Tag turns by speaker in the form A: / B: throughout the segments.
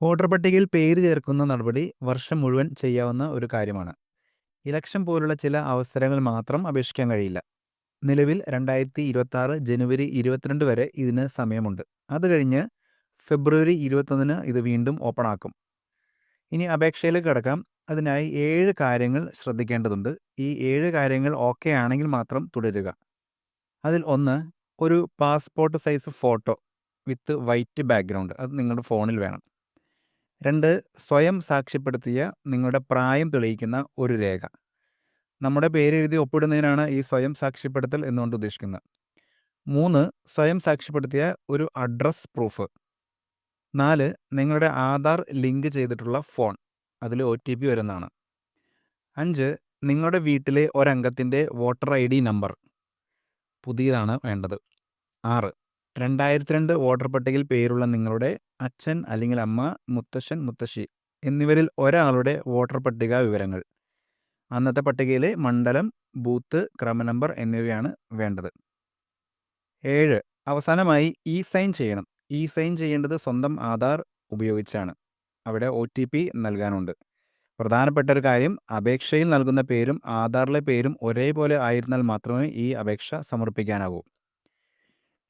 A: Voter പട്ടികയിൽ പേര് ചേർക്കുന്ന നടപടി വർഷം മുഴുവൻ ചെയ്യാവുന്ന ഒരു കാര്യമാണ്. ഇലക്ഷൻ പോലുള്ള ചില അവസരങ്ങൾ മാത്രം അപേക്ഷിക്കാൻ കഴിയില്ല. നിലവിൽ രണ്ടായിരത്തി ഇരുപത്തി ആറ് ജനുവരി ഇരുപത്തിരണ്ട് വരെ ഇതിന് സമയമുണ്ട്. അത് കഴിഞ്ഞ് ഫെബ്രുവരി ഇരുപത്തൊന്നിന് ഇത് വീണ്ടും ഓപ്പൺ ആക്കും ഇനി അപേക്ഷയിലേക്ക് കിടക്കാം അതിനായി ഏഴ് കാര്യങ്ങൾ ശ്രദ്ധിക്കേണ്ടതുണ്ട്. ഈ ഏഴ് കാര്യങ്ങൾ ഓക്കെ ആണെങ്കിൽ മാത്രം തുടരുക. അതിൽ ഒന്ന് ഒരു passport size photo with white background അത് നിങ്ങളുടെ ഫോണിൽ വേണം. 2 സ്വയം സാക്ഷ്യപ്പെടുത്തിയ നിങ്ങളുടെ പ്രായം തെളിയിക്കുന്ന ഒരു രേഖ. നമ്മുടെ പേരെഴുതി ഒപ്പിടുന്നതിനാണ് ഈ സ്വയം സാക്ഷ്യപ്പെടുത്തൽ എന്നുകൊണ്ട് ഉദ്ദേശിക്കുന്നത്. മൂന്ന് സ്വയം സാക്ഷ്യപ്പെടുത്തിയ ഒരു അഡ്രസ് പ്രൂഫ്. നാല് നിങ്ങളുടെ ആധാർ ലിങ്ക് ചെയ്തിട്ടുള്ള ഫോൺ. അതിൽ ഒ ടി പി വരുന്നതാണ്. അഞ്ച് നിങ്ങളുടെ വീട്ടിലെ ഒരംഗത്തിന്റെ വോട്ടർ ഐ ഡി നമ്പർ. പുതിയതാണ് വേണ്ടത്. 6 2002 വോട്ടർ പട്ടികയിൽ പേരുള്ള നിങ്ങളുടെ അച്ഛൻ അല്ലെങ്കിൽ അമ്മ, മുത്തശ്ശൻ, മുത്തശ്ശി എന്നിവരിൽ ഒരാളുടെ വോട്ടർ പട്ടിക വിവരങ്ങൾ. അന്നത്തെ പട്ടികയിലെ മണ്ഡലം, ബൂത്ത്, ക്രമനമ്പർ എന്നിവയാണ് വേണ്ടത്. ഏഴ് അവസാനമായി ഇ സൈൻ ചെയ്യണം. ഇ സൈൻ ചെയ്യേണ്ടത് സ്വന്തം ആധാർ ഉപയോഗിച്ചാണ്. അവിടെ ഒ ടി പി നൽകാനുണ്ട്. പ്രധാനപ്പെട്ട ഒരു കാര്യം അപേക്ഷയിൽ നൽകുന്ന പേരും ആധാറിലെ പേരും ഒരേപോലെ ആയിരുന്നാൽ മാത്രമേ ഈ അപേക്ഷ സമർപ്പിക്കാനാവൂ.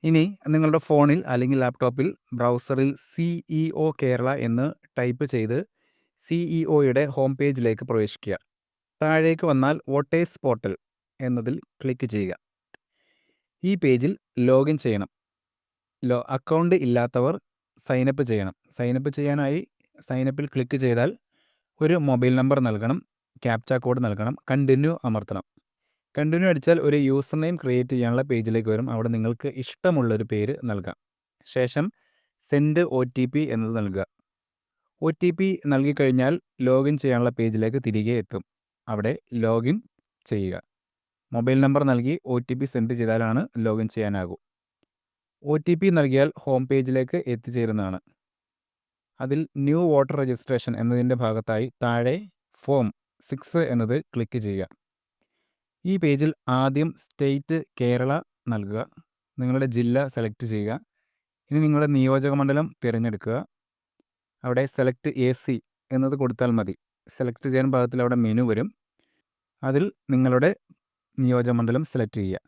A: ഇനി നിങ്ങളുടെ ഫോണിൽ അല്ലെങ്കിൽ ലാപ്ടോപ്പിൽ ബ്രൗസറിൽ സിഇഒ കേരള എന്ന് ടൈപ്പ് ചെയ്ത് സിഇഒയുടെ ഹോം പേജിലേക്ക് പ്രവേശിക്കുക. താഴേക്ക് വന്നാൽ വോട്ടേഴ്സ് പോർട്ടൽ എന്നതിൽ ക്ലിക്ക് ചെയ്യുക. ഈ പേജിൽ ലോഗിൻ ചെയ്യണം. ലോ അക്കൗണ്ട് ഇല്ലാത്തവർ സൈനപ്പ് ചെയ്യണം. സൈനപ്പ് ചെയ്യാനായി സൈനപ്പിൽ ക്ലിക്ക് ചെയ്താൽ ഒരു മൊബൈൽ നമ്പർ നൽകണം. ക്യാപ്ച കോഡ് നൽകണം. കണ്ടിന്യൂ അമർത്തണം. കണ്ടിന്യൂ അടിച്ചാൽ ഒരു യൂസർ നെയിം ക്രിയേറ്റ് ചെയ്യാനുള്ള പേജിലേക്ക് വരും. അവിടെ നിങ്ങൾക്ക് ഇഷ്ടമുള്ളൊരു പേര് നൽകാം. ശേഷം സെൻഡ് ഒ ടി പി എന്നത് നൽകുക. ഒ ടി പി നൽകിക്കഴിഞ്ഞാൽ ലോഗിൻ ചെയ്യാനുള്ള പേജിലേക്ക് തിരികെ എത്തും. അവിടെ ലോഗിൻ ചെയ്യുക. മൊബൈൽ നമ്പർ നൽകി ഒ ടി പി സെൻഡ് ചെയ്താലാണ് ലോഗിൻ ചെയ്യാനാകൂ. ഒ ടി പി നൽകിയാൽ ഹോം പേജിലേക്ക് എത്തിച്ചേരുന്നതാണ്. അതിൽ ന്യൂ വോട്ടർ രജിസ്ട്രേഷൻ എന്നതിന്റെ ഭാഗത്തായി താഴെ ഫോം സിക്സ് എന്നത് ക്ലിക്ക് ചെയ്യുക. ഈ പേജിൽ ആദ്യം സ്റ്റേറ്റ് കേരള നൽകുക. നിങ്ങളുടെ ജില്ല സെലക്ട് ചെയ്യുക. ഇനി നിങ്ങളുടെ നിയോജക മണ്ഡലം തിരഞ്ഞെടുക്കുക. അവിടെ സെലക്ട് എ സി എന്നത് കൊടുത്താൽ മതി. സെലക്ട് ചെയ്യാൻ ഭാഗത്തിൽ അവിടെ മെനു വരും. അതിൽ നിങ്ങളുടെ നിയോജക മണ്ഡലം സെലക്ട് ചെയ്യുക.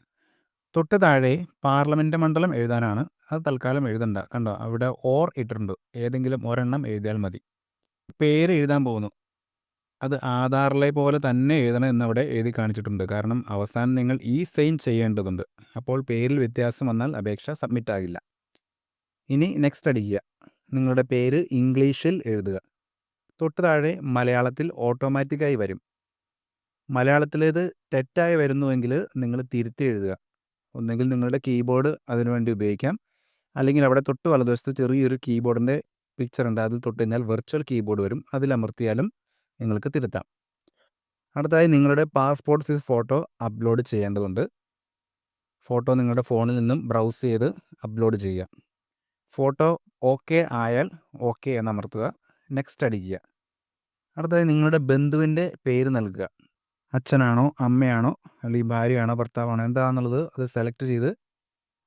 A: തൊട്ട് താഴെ പാർലമെന്റ് മണ്ഡലം എഴുതാനാണ്. അത് തൽക്കാലം എഴുതണ്ട. കണ്ടോ അവിടെ ഓർ ഇട്ടിട്ടുണ്ട്. ഏതെങ്കിലും ഒരെണ്ണം എഴുതിയാൽ മതി. പേര് എഴുതാൻ പോകുന്നു. അത് ആധാറിലെ പോലെ തന്നെ എഴുതണം എന്നവിടെ എഴുതി കാണിച്ചിട്ടുണ്ട്. കാരണം അവസാനം നിങ്ങൾ ഈ സൈൻ ചെയ്യേണ്ടതുണ്ട്. അപ്പോൾ പേരിൽ വ്യത്യാസം വന്നാൽ അപേക്ഷ സബ്മിറ്റ് ആകില്ല. ഇനി നെക്സ്റ്റ് അടിക്കുക. നിങ്ങളുടെ പേര് ഇംഗ്ലീഷിൽ എഴുതുക. തൊട്ട് താഴെ മലയാളത്തിൽ ഓട്ടോമാറ്റിക്കായി വരും. മലയാളത്തിലേത് തെറ്റായി വരുന്നുവെങ്കിൽ നിങ്ങൾ തിരുത്തി എഴുതുക. ഒന്നുകിൽ നിങ്ങളുടെ കീബോർഡ് അതിനുവേണ്ടി ഉപയോഗിക്കാം. അല്ലെങ്കിൽ അവിടെ തൊട്ട് വലതുവശത്ത് ചെറിയൊരു കീബോർഡിന്റെ പിക്ചർ ഉണ്ട്. അതിൽ തൊട്ട് കഴിഞ്ഞാൽ വെർച്വൽ കീബോർഡ് വരും. അതിൽ അമർത്തിയാലും നിങ്ങൾക്ക് തിരുത്താം. അടുത്തതായി നിങ്ങളുടെ പാസ്പോർട്ട് സൈസ് ഫോട്ടോ അപ്ലോഡ് ചെയ്യേണ്ടതുണ്ട്. ഫോട്ടോ നിങ്ങളുടെ ഫോണിൽ നിന്നും ബ്രൗസ് ചെയ്ത് അപ്ലോഡ് ചെയ്യുക. ഫോട്ടോ ഓക്കെ ആയാൽ ഓക്കെ എന്ന് അമർത്തുക നെക്സ്റ്റ് അടിക്കുക. അടുത്തതായി നിങ്ങളുടെ ബന്ധുവിന്റെ പേര് നൽകുക. അച്ഛനാണോ അമ്മയാണോ അല്ലെങ്കിൽ ഭാര്യയാണോ ഭർത്താവാണോ എന്താണെന്നുള്ളത് അത് സെലക്ട് ചെയ്ത്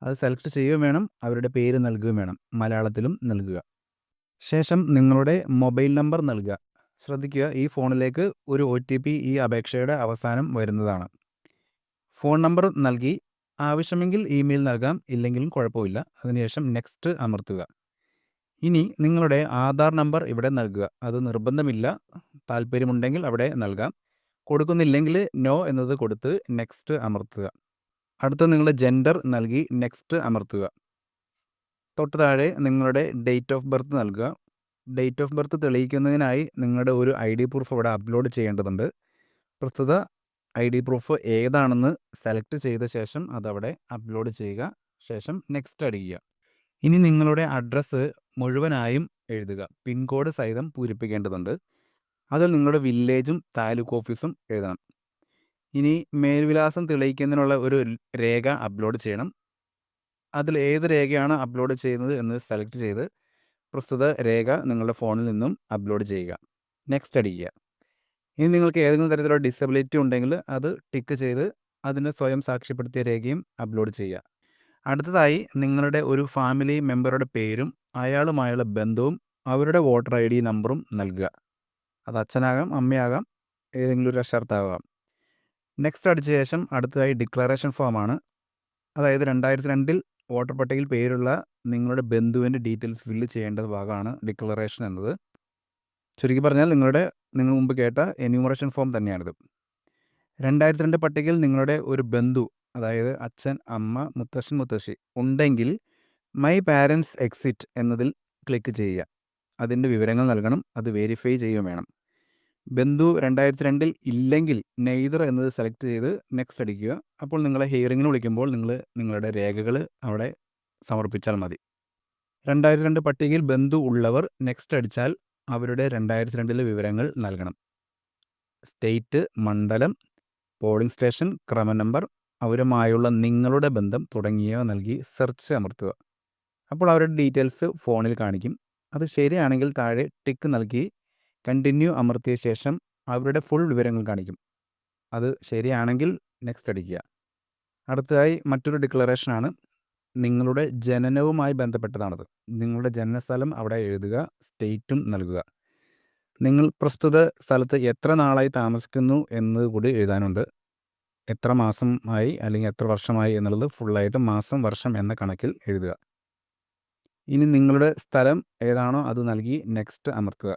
A: അത് സെലക്ട് ചെയ്യുകയും വേണം. അവരുടെ പേര് നൽകുകയും വേണം. മലയാളത്തിലും നൽകുക. ശേഷം നിങ്ങളുടെ മൊബൈൽ നമ്പർ നൽകുക. ശ്രദ്ധിക്കുക ഈ ഫോണിലേക്ക് ഒരു ഒ ഈ അപേക്ഷയുടെ അവസാനം വരുന്നതാണ്. ഫോൺ നമ്പർ നൽകി ആവശ്യമെങ്കിൽ ഇമെയിൽ നൽകാം. ഇല്ലെങ്കിലും കുഴപ്പമില്ല. അതിനുശേഷം നെക്സ്റ്റ് അമർത്തുക. ഇനി നിങ്ങളുടെ ആധാർ നമ്പർ ഇവിടെ നൽകുക. അത് നിർബന്ധമില്ല. താല്പര്യമുണ്ടെങ്കിൽ അവിടെ നൽകാം. കൊടുക്കുന്നില്ലെങ്കിൽ നോ എന്നത് കൊടുത്ത് നെക്സ്റ്റ് അമർത്തുക. അടുത്ത് നിങ്ങളുടെ ജെൻഡർ നൽകി നെക്സ്റ്റ് അമർത്തുക. തൊട്ട് താഴെ നിങ്ങളുടെ ഡേറ്റ് ഓഫ് ബർത്ത് നൽകുക. ഡേറ്റ് ഓഫ് ബർത്ത് തെളിയിക്കുന്നതിനായി നിങ്ങളുടെ ഒരു ഐ ഡി പ്രൂഫ് അവിടെ അപ്ലോഡ് ചെയ്യേണ്ടതുണ്ട്. പ്രസ്തുത ഐ ഡി പ്രൂഫ് ഏതാണെന്ന് സെലക്ട് ചെയ്ത ശേഷം അതവിടെ അപ്ലോഡ് ചെയ്യുക. ശേഷം നെക്സ്റ്റ് അടിക്കുക. ഇനി നിങ്ങളുടെ അഡ്രസ്സ് മുഴുവനായും എഴുതുക. പിൻകോഡ് സഹിതം പൂരിപ്പിക്കേണ്ടതുണ്ട്. അതിൽ നിങ്ങളുടെ വില്ലേജും താലൂക്ക് ഓഫീസും എഴുതണം. ഇനി മേൽവിലാസം തെളിയിക്കുന്നതിനുള്ള ഒരു രേഖ അപ്ലോഡ് ചെയ്യണം. അതിൽ ഏത് രേഖയാണ് അപ്ലോഡ് ചെയ്യുന്നത് എന്ന് സെലക്ട് ചെയ്ത് പ്രസ്തുത രേഖ നിങ്ങളുടെ ഫോണിൽ നിന്നും അപ്ലോഡ് ചെയ്യുക. നെക്സ്റ്റ് അടിക്കുക. ഇനി നിങ്ങൾക്ക് ഏതെങ്കിലും തരത്തിലുള്ള ഡിസബിലിറ്റി ഉണ്ടെങ്കിൽ അത് ടിക്ക് ചെയ്ത് അതിനെ സ്വയം സാക്ഷ്യപ്പെടുത്തിയ രേഖയും അപ്ലോഡ് ചെയ്യുക. അടുത്തതായി നിങ്ങളുടെ ഒരു ഫാമിലി മെമ്പറുടെ പേരും അയാളുമായുള്ള ബന്ധവും അവരുടെ വോട്ടർ ഐ ഡി നമ്പറും നൽകുക അത് അച്ഛനാകാം അമ്മയാകാം ഏതെങ്കിലും ഒരു രക്ഷകർത്താവാകാം നെക്സ്റ്റ് അടിച്ച ശേഷം അടുത്തതായി ഡിക്ലറേഷൻ ഫോമാണ് അതായത് രണ്ടായിരത്തി രണ്ടിൽ വോട്ടർ പട്ടികയിൽ പേരുള്ള നിങ്ങളുടെ ബന്ധുവിന്റെ ഡീറ്റെയിൽസ് ഫില്ല് ചെയ്യേണ്ട ഭാഗമാണ് ഡിക്ലറേഷൻ എന്നത്. ചുരുക്കി പറഞ്ഞാൽ നിങ്ങളുടെ നിങ്ങൾ മുമ്പ് കേട്ട എന്യൂമറേഷൻ ഫോം തന്നെയാണിത്. രണ്ടായിരത്തി രണ്ട് പട്ടികയിൽ നിങ്ങളുടെ ഒരു ബന്ധു അതായത് അച്ഛൻ അമ്മ മുത്തശ്ശൻ മുത്തശ്ശി ഉണ്ടെങ്കിൽ മൈ പാരൻസ് എക്സിറ്റ് എന്നതിൽ ക്ലിക്ക് ചെയ്യുക. അതിന്റെ വിവരങ്ങൾ നൽകണം അത് വെരിഫൈ ചെയ്യുകയും വേണം. ബന്ധു രണ്ടായിരത്തി രണ്ടിൽ ഇല്ലെങ്കിൽ നെയ്തർ എന്നത് സെലക്ട് ചെയ്ത് നെക്സ്റ്റ് അടിക്കുക. അപ്പോൾ നിങ്ങളെ ഹിയറിങ്ങിന് വിളിക്കുമ്പോൾ നിങ്ങൾ നിങ്ങളുടെ രേഖകൾ അവിടെ സമർപ്പിച്ചാൽ മതി. രണ്ടായിരത്തി രണ്ട് പട്ടികയിൽ ബന്ധു ഉള്ളവർ നെക്സ്റ്റ് അടിച്ചാൽ അവരുടെ രണ്ടായിരത്തി രണ്ടിലെ വിവരങ്ങൾ നൽകണം. സ്റ്റേറ്റ് മണ്ഡലം പോളിംഗ് സ്റ്റേഷൻ ക്രമ നമ്പർ അവരുമായുള്ള നിങ്ങളുടെ ബന്ധം തുടങ്ങിയവ നൽകി സെർച്ച് അമർത്തുക. അപ്പോൾ അവരുടെ ഡീറ്റെയിൽസ് ഫോണിൽ കാണിക്കും. അത് ശരിയാണെങ്കിൽ താഴെ ടിക്ക് നൽകി കണ്ടിന്യൂ അമർത്തിയ ശേഷം അവരുടെ ഫുൾ വിവരങ്ങൾ കാണിക്കും. അത് ശരിയാണെങ്കിൽ നെക്സ്റ്റ് അടിക്കുക. അടുത്തതായി മറ്റൊരു ഡിക്ലറേഷനാണ് നിങ്ങളുടെ ജനനവുമായി ബന്ധപ്പെട്ടതാണത്. നിങ്ങളുടെ ജനനസ്ഥലം അവിടെ എഴുതുക സ്റ്റേറ്റും നൽകുക. നിങ്ങൾ പ്രസ്തുത സ്ഥലത്ത് എത്ര നാളായി താമസിക്കുന്നു എന്നത് കൂടി എഴുതാനുണ്ട്. എത്ര മാസമായി അല്ലെങ്കിൽ എത്ര വർഷമായി എന്നുള്ളത് ഫുള്ളായിട്ട് മാസം വർഷം എന്ന കണക്കിൽ എഴുതുക. ഇനി നിങ്ങളുടെ സ്ഥലം ഏതാണോ അത് നൽകി നെക്സ്റ്റ് അമർത്തുക.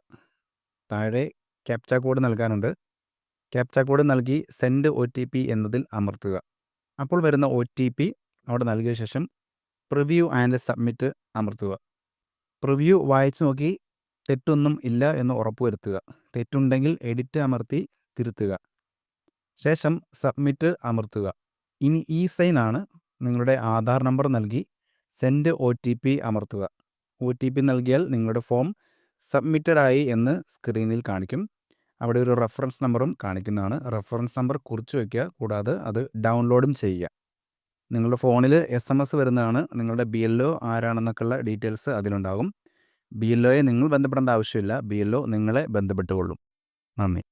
A: താഴെ ക്യാപ്ച കോഡ് നൽകാനുണ്ട്. ക്യാപ്ച കോഡ് നൽകി സെൻഡ് ഒ ടി പി എന്നതിൽ അമർത്തുക. അപ്പോൾ വരുന്ന ഒ ടി പി അവിടെ നൽകിയ ശേഷം പ്രിവ്യൂ ആൻഡ് സബ്മിറ്റ് അമർത്തുക. പ്രിവ്യൂ വായിച്ചു നോക്കി തെറ്റൊന്നും ഇല്ല എന്ന് ഉറപ്പുവരുത്തുക. തെറ്റുണ്ടെങ്കിൽ എഡിറ്റ് അമർത്തി തിരുത്തുക. ശേഷം സബ്മിറ്റ് അമർത്തുക. ഇനി ഈ സൈൻ ആണ് നിങ്ങളുടെ ആധാർ നമ്പർ നൽകി സെൻഡ് ഒ ടി പി അമർത്തുക. ഒ ടി പി നൽകിയാൽ നിങ്ങളുടെ ഫോം സബ്മിറ്റഡ് ആയി എന്ന് സ്ക്രീനിൽ കാണിക്കും. അവിടെ ഒരു റെഫറൻസ് നമ്പറും കാണിക്കുന്നതാണ്. റെഫറൻസ് നമ്പർ കുറിച്ച് വയ്ക്കുക കൂടാതെ അത് ഡൗൺലോഡും ചെയ്യുക. നിങ്ങളുടെ ഫോണിൽ എസ് എം എസ് വരുന്നതാണ്. നിങ്ങളുടെ ബി എൽ ഒ ആരാണെന്നൊക്കെയുള്ള ഡീറ്റെയിൽസ് അതിലുണ്ടാകും. ബി എൽ ഒയെ നിങ്ങൾ ബന്ധപ്പെടേണ്ട ആവശ്യമില്ല. ബി എൽ ഒ നിങ്ങളെ ബന്ധപ്പെട്ടുകൊള്ളും. നന്ദി.